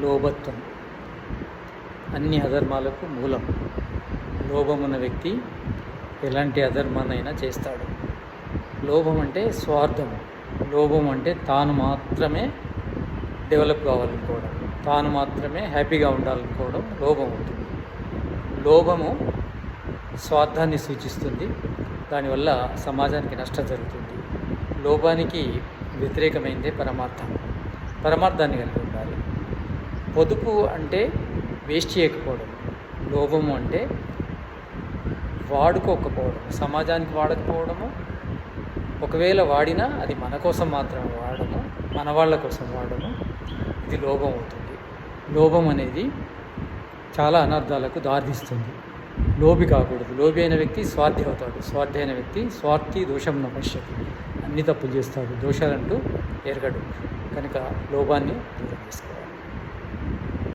లోభత్వం. అన్ని అధర్మాలకు మూలం. లోభమున్న వ్యక్తి ఎలాంటి అధర్మాన్నైనా చేస్తాడు. లోభం అంటే స్వార్థము. లోభం అంటే తాను మాత్రమే డెవలప్ కావాలనుకోవడం. తాను మాత్రమే హ్యాపీగా ఉండాలనుకోవడం లోభం ఉంటుంది లోభము స్వార్థాన్ని సూచిస్తుంది. దానివల్ల సమాజానికి నష్టం జరుగుతుంది. లోభానికి వ్యతిరేకమైందే పరమార్థం. పరమార్థాన్ని కలిగి పొదుపు అంటే వేస్ట్ చేయకపోవడం లోభము అంటే వాడుకోకపోవడం సమాజానికి వాడకపోవడము ఒకవేళ వాడినా అది మన కోసం మాత్రమే వాడము మన వాళ్ళ కోసం వాడము ఇది లోభం అవుతుంది. లోభం అనేది చాలా అనర్థాలకు దారితీస్తుంది. లోభి కాకూడదు. లోబి అయిన వ్యక్తి స్వార్థి అవుతాడు. స్వార్థి అయిన వ్యక్తి స్వార్థి దోషం నపశ్యతి అన్ని తప్పులు చేస్తాడు. దోషాలంటూ ఎరగడు. కనుక లోభాన్ని దూరం చేసుకోవాలి.